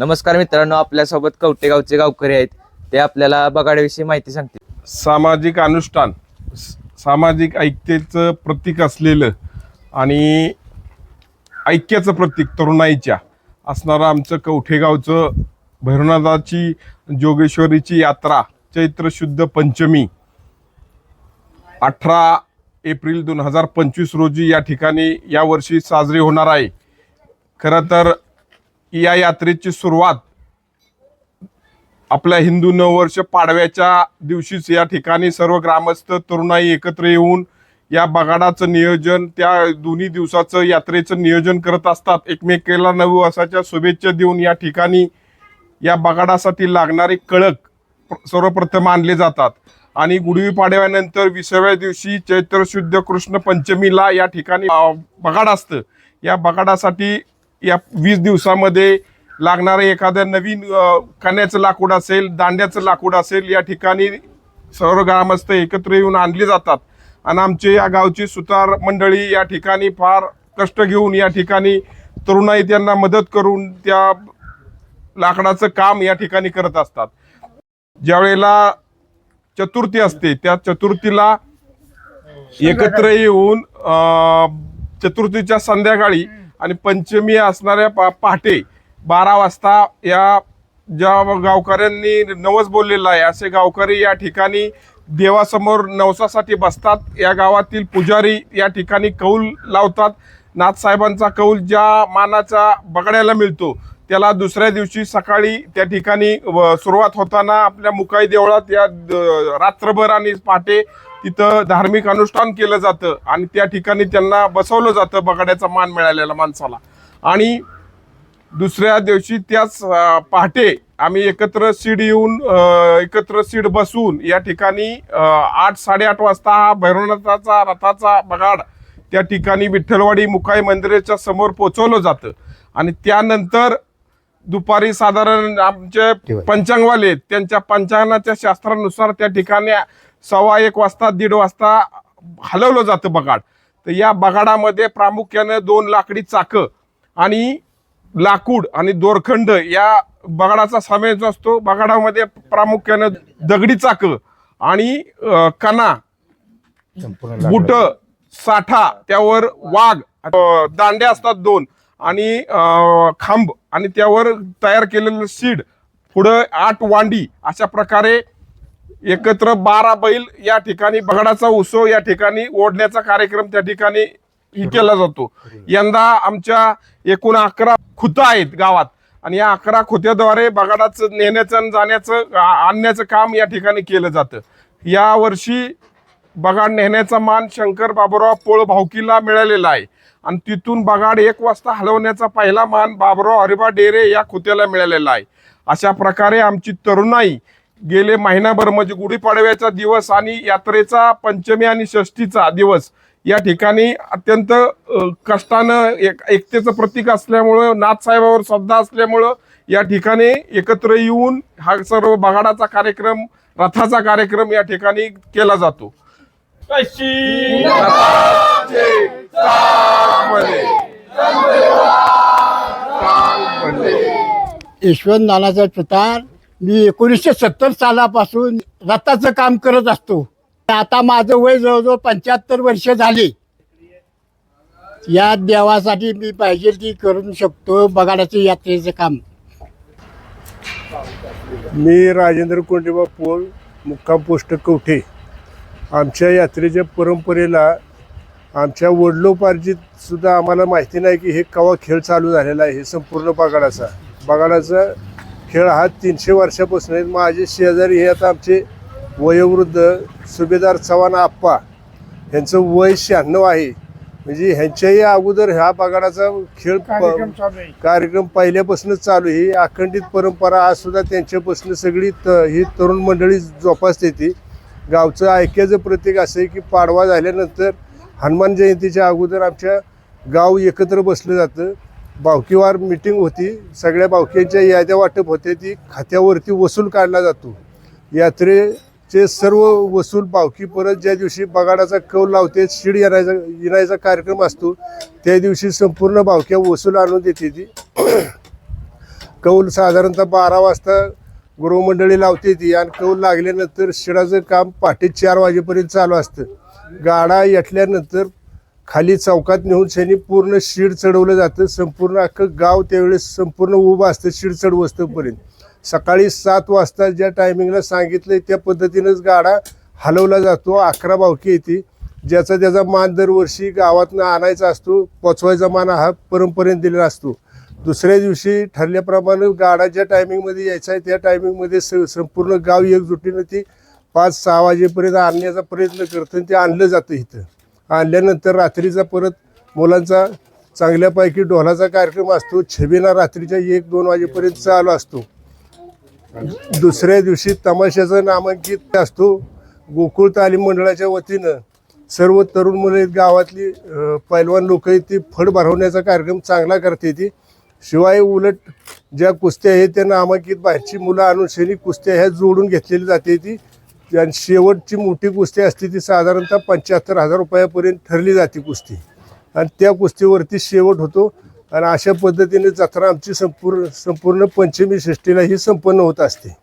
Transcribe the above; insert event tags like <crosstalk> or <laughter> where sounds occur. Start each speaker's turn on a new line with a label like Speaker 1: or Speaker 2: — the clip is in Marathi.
Speaker 1: नमस्कार मित्रांनो आपल्यासोबत कवटेगावचे गावकरी आहेत. ते आपल्याला बगाड्याविषयी माहिती सांगतील.
Speaker 2: सामाजिक अनुष्ठान स- सामाजिक ऐक्यतेचं प्रतीक असलेलं आणि ऐक्याचं प्रतीक तरुणाईच्या असणारं आमचं कवठेगावचं भैरवनाथाची जोगेश्वरीची यात्रा चैत्र शुद्ध पंचमी. अठरा एप्रिल दोन हजार पंचवीस रोजी या ठिकाणी यावर्षी साजरी होणार आहे. खरं तर या यात्रेची सुरुवात आपल्या हिंदू नववर्ष पाडव्याच्या दिवशीच या ठिकाणी सर्व ग्रामस्थ तरुणाई एकत्र येऊन या बगाडाचं नियोजन त्या दोन्ही दिवसाचं यात्रेचं नियोजन करत असतात. एकमेकाला नववर्षाच्या शुभेच्छा देऊन या ठिकाणी या बगाडासाठी लागणारे कळक सर्वप्रथम आणले जातात. आणि गुढीपाडव्यानंतर विसाव्या दिवशी चैत्र शुद्ध कृष्ण पंचमीला या ठिकाणी बगाड असतं. या बगाडासाठी या वीस दिवसामध्ये लागणारं एखाद्या नवीन कण्याचं लाकूड असेल दांड्याचं लाकूड असेल या ठिकाणी सर्व ग्रामस्थ एकत्र येऊन आणले जातात. आणि आमचे या गावची सुतार मंडळी या ठिकाणी फार कष्ट घेऊन या ठिकाणी तरुणाई त्यांना मदत करून त्या लाकडाचं काम या ठिकाणी करत असतात. ज्यावेळेला चतुर्थी असते त्या चतुर्थीला एकत्र येऊन चतुर्थीच्या संध्याकाळी आणि पंचमी असणाऱ्या पा- पहाटे बारा वाजता या ज्या गावकऱ्यांनी नवस बोललेलं आहे असे गावकरी या ठिकाणी देवासमोर नवसासाठी बसतात. या गावातील पुजारी या ठिकाणी कौल लावतात. नाथसाहेबांचा कौल ज्या मानाचा बगड्याला मिळतो त्याला दुसऱ्या दिवशी सकाळी त्या ठिकाणी व- सुरुवात होताना आपल्या मुकाई देवळात या द- रात्रभर आणि पहाटे तिथं धार्मिक अनुष्ठान केलं जातं आणि त्या ठिकाणी त्यांना बसवलं जातं बगाड्याचा मान मिळालेला माणसाला. आणि दुसऱ्या दिवशी त्याच पहाटे आम्ही एकत्र सीड येऊन एकत्र सीड बसून या ठिकाणी आठ साडेआठ वाजता हा भैरवनाथाचा रथाचा बगाड त्या ठिकाणी विठ्ठलवाडी मुकाई मंदिराच्या समोर पोचवलं जातं. आणि त्यानंतर दुपारी साधारण आमचे पंचांगवाले त्यांच्या पंचांगाच्या शास्त्रानुसार त्या ठिकाणी सव्वा एक वाजता दीड वाजता हलवलं जातं बगाड. तर या बगाडामध्ये प्रामुख्याने दोन लाकडी चाकं आणि लाकूड आणि दोरखंड या बगाडाचा समावेश असतो बगाडामध्ये प्रामुख्याने दगडी चाकं आणि कणा बुट साठा त्यावर वाघ अं, दांड्या असतात दोन आणि खांब आणि त्यावर तयार केलेलं सीड पुढं आठ वांडी अशा प्रकारे एकत्र बारा बैल या ठिकाणी बगडाचा उत्सव या ठिकाणी ओढण्याचा कार्यक्रम त्या ठिकाणी केला जातो. यंदा आमच्या एकूण अकरा खुता आहेत गावात. आणि या अकरा खुत्याद्वारे बगाडाचं नेण्याचं आणि जाण्याचं आणण्याचं काम या ठिकाणी केलं जातं. या वर्षी बगाड नेण्याचा मान शंकर बाबुराव पोळ भावकीला मिळालेला आहे. आणि तिथून बगाड एक वाजता हलवण्याचा पहिला मान बाबुराव हरिबा डेरे या खुत्याला मिळालेला आहे. अशा प्रकारे आमची तरुणाई गेले महिनाभर म्हणजे गुढीपाडव्याचा दिवस आणि यात्रेचा पंचमी आणि षष्टीचा दिवस या ठिकाणी अत्यंत कष्टानं एक एकतेचं प्रतीक असल्यामुळं नाथसाहेबावर श्रद्धा असल्यामुळं या ठिकाणी एकत्र येऊन हा सर्व बगाडाचा कार्यक्रम रथाचा कार्यक्रम या ठिकाणी केला जातो.
Speaker 3: यशवंत नानाचा सुतार मी एकोणीसशे सत्तर सालापासून रथाचं काम करत असतो. आता माझं वय जवळजवळ पंच्याहत्तर वर्ष झाली. या देवासाठी मी पाहिजे ती करू शकतो बघाडाचं यात्रेचं काम.
Speaker 4: मी राजेंद्र कोंडेबा पोल मुक्काम पोस्ट कवठे. आमच्या यात्रेच्या परंपरेला आमच्या वडलोपार्जित सुद्धा आम्हाला माहिती नाही की हे कवा खेळ चालू झालेला आहे हे संपूर्ण बगाडाचा. बगाडाचा खेळ हा तीनशे वर्षापासून आहे माझे शेजारी हे आता आमचे वयोवृद्ध सुभेदार चव्हाण आप्पा यांचं वय शहाण्णव आहे. म्हणजे ह्यांच्याही अगोदर ह्या बगाडाचा खेळ कार्यक्रम पहिल्यापासूनच चालू. ही अखंडित परंपरा आज सुद्धा त्यांच्यापासून सगळी त ही तरुण मंडळी जोपासते ती. गावचं ऐक्याचं प्रतीक असं आहे की पाडवा झाल्यानंतर हनुमान जयंतीच्या अगोदर आमच्या गाव एकत्र बसलं जातं. बावकीवार मिटिंग होती. सगळ्या बावक्यांच्या याद्या वाटप होते ती खात्यावरती वसूल काढला जातो. यात्रेचे सर्व वसूल बावकी परत ज्या दिवशी बगाडाचा कौल लावते शिड येण्याचा येण्याचा कार्यक्रम असतो त्या दिवशी संपूर्ण बावक्या वसूल आणून देते ती. <clears throat> कौल साधारणतः बारा वाजता गृहमंडळी लावते ती आणि कौल लागल्यानंतर शिडाचं काम पहाटे चार वाजेपर्यंत चालू असतं. गाडा येटल्यानंतर खाली चौकात नेऊन त्यांनी पूर्ण शिड चढवलं जातं. संपूर्ण अख्खं गाव त्यावेळेस संपूर्ण उभं असतं शिड चढवस्तपर्यंत सकाळी सात वाजता ज्या टायमिंगला सांगितलं त्या पद्धतीनंच गाडा हलवला जातो. अकरा बावकी येते. ज्याचा त्याचा मान दरवर्षी गावातनं आणायचा असतो पोचवायचा मान हा परंपरेने दिलेला असतो. दुसऱ्या दिवशी ठरल्याप्रमाणे गाडा ज्या टायमिंगमध्ये यायचा आहे त्या टायमिंगमध्ये स संपूर्ण गाव एकजुटीनं ती पाच सहा वाजेपर्यंत आणण्याचा प्रयत्न करतं आणि ते आणलं जातं इथं. आणल्यानंतर रात्रीचा परत मुलांचा चांगल्यापैकी ढोलाचा कार्यक्रम असतो. छबिना रात्रीच्या एक दोन वाजेपर्यंत चालू असतो. दुसऱ्या दिवशी तमाशाचा नामांकित असतो. गोकुळ तालीम मंडळाच्या वतीनं सर्व तरुण मुलं गावातली पैलवान लोक आहेत ती फड भरवण्याचा कार्यक्रम चांगला करते ती. शिवाय उलट ज्या कुस्त्या आहेत त्या नामांकित बाहेरची मुलं आणून शनी कुस्त्या ह्या जोडून घेतलेली जाते ती. आणि शेवटची मोठी कुस्ती असते ती साधारणतः पंच्याहत्तर हजार रुपयापर्यंत ठरली जाते कुस्ती. आणि त्या कुस्तीवरती शेवट होतो. आणि अशा पद्धतीने जत्रा आमची संपूर्ण संपूर्ण पंचमी षष्टीला ही संपन्न होत असते.